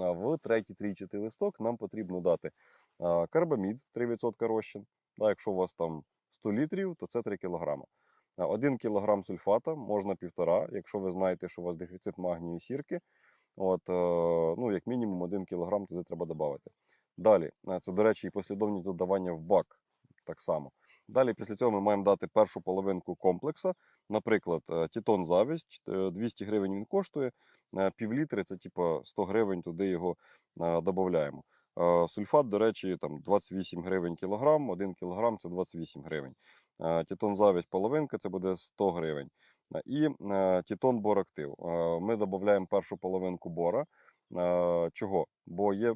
в третій трійчатий листок нам потрібно дати карбамід 3% розчин. Якщо у вас там 100 літрів, то це 3 кг. 1 кг сульфата можна 1,5, якщо ви знаєте, що у вас дефіцит магнію і сірки. От, е, ну, як мінімум 1 кг туди треба додати. Далі, е, це, до речі, і послідовність додавання в бак так само. Далі, після цього ми маємо дати першу половинку комплекса. Наприклад, е, Тітон Завість, е, 200 гривень він коштує, е, пів літри це типу 100 гривень, туди його додаємо. Сульфат, до речі, там 28 гривень кілограм, 1 кілограм це 28 гривень. Е, Тітон Завість половинка це буде 100 гривень. Е, І е, Тітон Борактив. Е, Ми додаємо першу половинку бора. Е, Чого? Бо є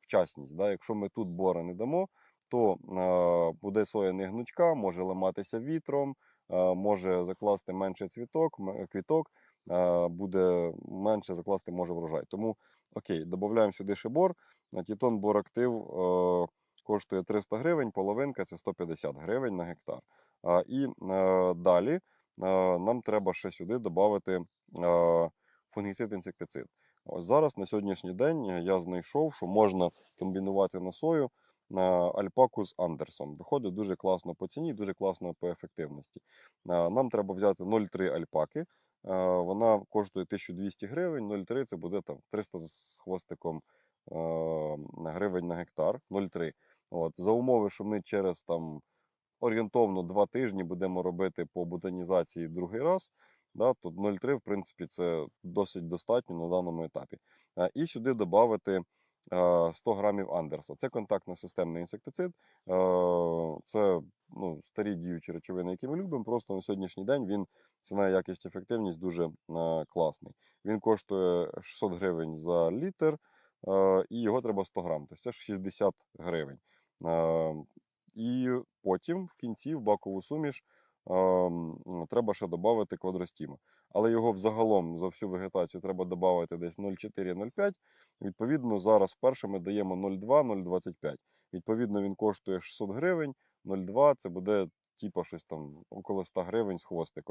вчасність. Да? Якщо ми тут бора не дамо, то е, буде соя не гнучка, може ламатися вітром, е, може закласти менше цвіток, квіток, е, буде менше закласти може врожай. Тому окей, додаємо сюди ще бор. Е, Тітон Борактив коштує 300 гривень, половинка це 150 гривень на гектар. І далі нам треба ще сюди додати фунгіцид інсектицид. Ось зараз на сьогоднішній день я знайшов, що можна комбінувати на сою альпаку з Андерсом. Виходить дуже класно по ціні, дуже класно по ефективності. Е, Нам треба взяти 0,3 альпаки. Е, Вона коштує 1200 гривень, 0,3 це буде там 300 з хвостиком е, гривень на гектар. 0,3. От. За умови, що ми через там орієнтовно 2 тижні будемо робити по ботанізації другий раз. Да, то 0,3, в принципі, це досить достатньо на даному етапі. І сюди додати 100 грамів Андерса. Це контактно-системний інсектицид. Це ну, старі діючі речовини, які ми любимо. Просто на сьогоднішній день він ціна, якість, ефективність дуже класний. Він коштує 600 гривень за літр, і його треба 100 грам. Тобто це 60 гривень. І потім в кінці в бакову суміш треба ще додати квадростіма. Але його взагалом за всю вегетацію треба додати десь 0,4-0,5. Відповідно, зараз вперше ми даємо 0,2-0,25. Відповідно, він коштує 600 гривень, 0,2 це буде типа щось там около 100 гривень з хвостиком.